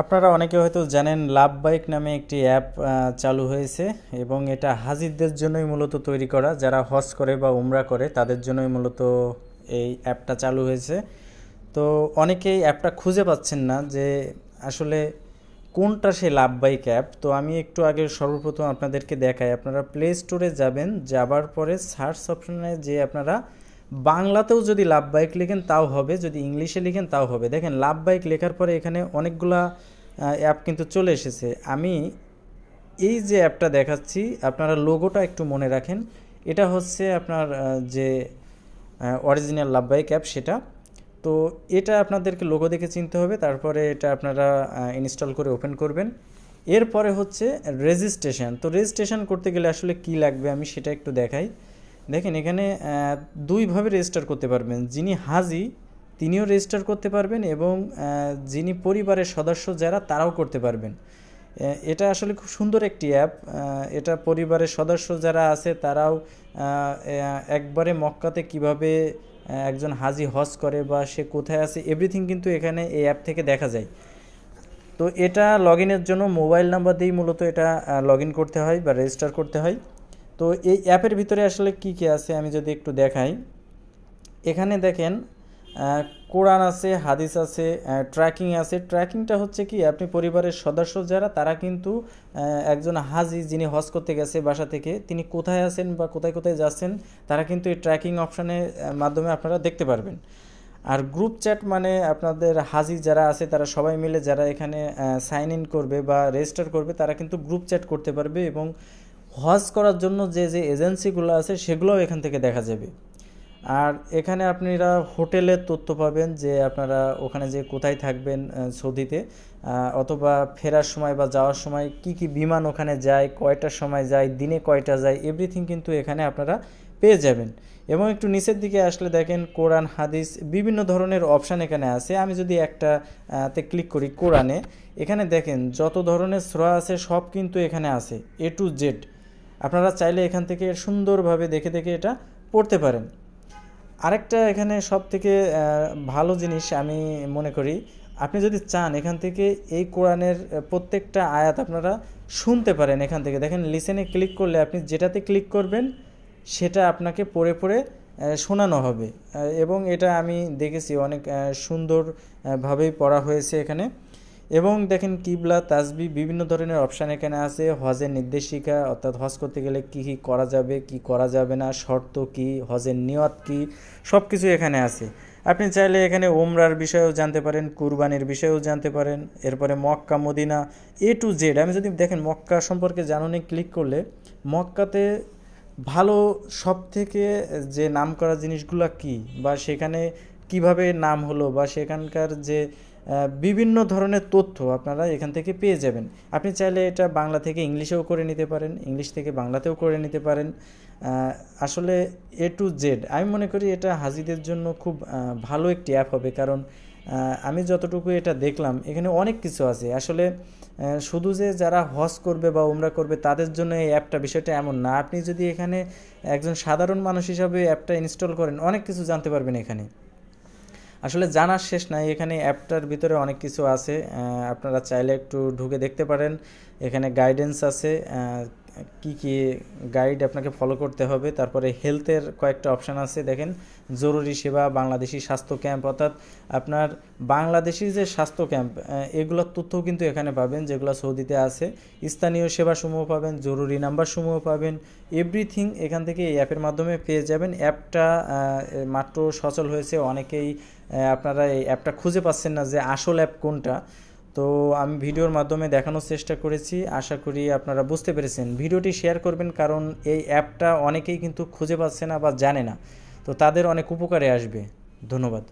আপনারা অনেকে হয়তো জানেন, লাভ বাইক নামে একটি অ্যাপ চালু হয়েছে এবং এটা হাজিরদের জন্যই মূলত তৈরি করা। যারা হজ করে বা উমরা করে, তাদের জন্যই মূলত এই অ্যাপটা চালু হয়েছে। তো অনেকেই অ্যাপটা খুঁজে পাচ্ছেন না যে আসলে কোনটা সেই লাভ বাইক অ্যাপ। তো আমি একটু আগে সর্বপ্রথম আপনাদেরকে দেখাই। আপনারা প্লে স্টোরে যাবেন, যাবার পরে সার্চ অপশনে যে আপনারা বাংলাতেও যদি লাভ বাইক লেখেন, তাও হবে। যদি ইংলিশে লিখেন, তাও হবে। দেখেন, লাভ বাইক লেখার পরে এখানে অনেকগুলা অ্যাপ কিন্তু চলে এসেছে। আমি এই যে অ্যাপটা দেখাচ্ছি, আপনারা লোগোটা একটু মনে রাখেন। এটা হচ্ছে আপনার যে অরিজিনাল লাভ বাইক অ্যাপ সেটা। তো এটা আপনাদেরকে লোগো দেখে চিনতে হবে। তারপরে এটা আপনারা ইনস্টল করে ওপেন করবেন। এরপরে হচ্ছে রেজিস্ট্রেশন তো রেজিস্ট্রেশন করতে গেলে আসলে কি লাগবে আমি সেটা একটু দেখাই। দেখেন এখানে দুইভাবে রেজিস্টার করতে পারবেন। যিনি হাজি, তিনিও রেজিস্টার করতে পারবেন এবং যিনি পরিবারের সদস্য যারা, তারাও করতে পারবেন। এটা আসলে খুব সুন্দর একটি অ্যাপ এটা পরিবারের সদস্য যারা আছে, তারাও একবারে মক্কাতে কীভাবে একজন হাজি হজ করে বা সে কোথায় আছে এভরিথিং কিন্তু এখানে এই অ্যাপ থেকে দেখা যায়। তো এটা লগ জন্য মোবাইল নাম্বার দিয়েই মূলত এটা লগ করতে হয় বা রেজিস্টার করতে হয়। তো এই অ্যাপের ভিতরে আসলে কি কি আছে আমি যদি একটু দেখাই। এখানে দেখেন কোরআন আছে, হাদিস আছে ট্র্যাকিং আছে। ট্র্যাকিংটা হচ্ছে কি, আপনি পরিবারের সদস্য যারা, তারা কিন্তু একজন হাজি যিনি হজ করতে গেছে বাসা থেকে, তিনি কোথায় আছেন বা কোথায় কোথায় যাচ্ছেন, তারা কিন্তু এই ট্র্যাকিং অপশানের মাধ্যমে আপনারা দেখতে পারবেন। আর গ্রুপ চ্যাট মানে আপনাদের হাজি যারা আছে, তারা সবাই মিলে যারা এখানে সাইন ইন করবে বা রেজিস্টার করবে, তারা কিন্তু গ্রুপ চ্যাট করতে পারবে এবং হজ করার জন্য যে যে এজেন্সিগুলো আছে সেগুলোও এখান থেকে দেখা যাবে। আর এখানে আপনারা হোটেলের তথ্য পাবেন যে আপনারা ওখানে যে কোথায় থাকবেন সৌদিতে অথবা ফেরার সময় বা যাওয়ার সময় কি কি বিমান ওখানে যায়, কয়টার সময় যায়, দিনে কয়টা যায় এভরিথিং কিন্তু এখানে আপনারা পেয়ে যাবেন। এবং একটু নিচের দিকে আসলে দেখেন, কোরআন, হাদিস বিভিন্ন ধরনের অপশান এখানে আছে। আমি যদি একটা তে ক্লিক করি কোরআনে, এখানে দেখেন যত ধরনের স্রোয়া আছে সব কিন্তু এখানে আছে এ টু জেড আপনারা চাইলে এখান থেকে সুন্দরভাবে দেখে দেখে এটা পড়তে পারেন। আরেকটা এখানে সব থেকে ভালো জিনিস আমি মনে করি, আপনি যদি চান এখান থেকে এই কোরআনের প্রত্যেকটা আয়াত আপনারা শুনতে পারেন এখান থেকে। দেখেন লিসেনে ক্লিক করলে আপনি যেটাতে ক্লিক করবেন, সেটা আপনাকে পড়ে পড়ে শোনানো হবে। এবং এটা আমি দেখেছি, অনেক সুন্দরভাবেই পড়া হয়েছে এখানে। এবং দেখেন কিবলা, তাজবি বিভিন্ন ধরনের অপশান এখানে আছে। হজের নির্দেশিকা, অর্থাৎ হজ করতে গেলে কি কি করা যাবে, কি করা যাবে না, শর্ত কি, হজের নিয়ত কি সব কিছু এখানে আছে। আপনি চাইলে এখানে ওমরার বিষয়েও জানতে পারেন, কুরবানির বিষয়েও জানতে পারেন, এরপরে Mecca, Medina A to Z আমি যদি দেখেন মক্কা সম্পর্কে জানুনি ক্লিক করলে, মক্কাতে ভালো সব থেকে যে নাম করা জিনিসগুলো কি, বা সেখানে কীভাবে নাম হলো, বা সেখানকার যে বিভিন্ন ধরনের তথ্য আপনারা এখান থেকে পেয়ে যাবেন। আপনি চাইলে এটা বাংলা থেকে ইংলিশেও করে নিতে পারেন, ইংলিশ থেকে বাংলাতেও করে নিতে পারেন। আসলে এ টু জেড আমি মনে করি এটা হাজিদের জন্য খুব ভালো একটি অ্যাপ হবে। কারণ আমি যতটুকু এটা দেখলাম, এখানে অনেক কিছু আছে। আসলে শুধু যে যারা হজ করবে বা উমরা করবে, তাদের জন্য এই অ্যাপটা বিষয়টা এমন না। আপনি যদি এখানে একজন সাধারণ মানুষ হিসাবে অ্যাপটা ইনস্টল করেন, অনেক কিছু জানতে পারবেন এখানে। আসলে জানার শেষ নাই, এখানে অ্যাপটার ভিতরে অনেক কিছু আছে আপনারা চাইলে একটু ঢুকে দেখতে পারেন, এখানে গাইডেন্স আছে কি কি গাইড আপনাকে ফলো করতে হবে, তারপরে হেলথের কয়েকটা অপশান আছে, দেখেন, জরুরি সেবা, বাংলাদেশি স্বাস্থ্য ক্যাম্প অর্থাৎ আপনার বাংলাদেশি যে স্বাস্থ্য ক্যাম্প এগুলোর তথ্যও কিন্তু এখানে পাবেন, যেগুলো সৌদিতে আছে। স্থানীয় সেবাসমূহ পাবেন, জরুরি নাম্বারসমূহ পাবেন এভরিথিং এখান থেকে এই অ্যাপের মাধ্যমে পেয়ে যাবেন। অ্যাপটা মাত্র সচল হয়েছে, অনেকেই আপনারা এই অ্যাপটা খুঁজে পাচ্ছেন না যে আসল অ্যাপ কোনটা। তো আমি ভিডিওর মাধ্যমে দেখানোর চেষ্টা করেছি। আশা করি আপনারা বুঝতে পেরেছেন। ভিডিওটি শেয়ার করবেন কারণ এই অ্যাপটা অনেকেই কিন্তু খুঁজে পাচ্ছে না বা জানে না। তো তাদের অনেক উপকারে আসবে। ধন্যবাদ।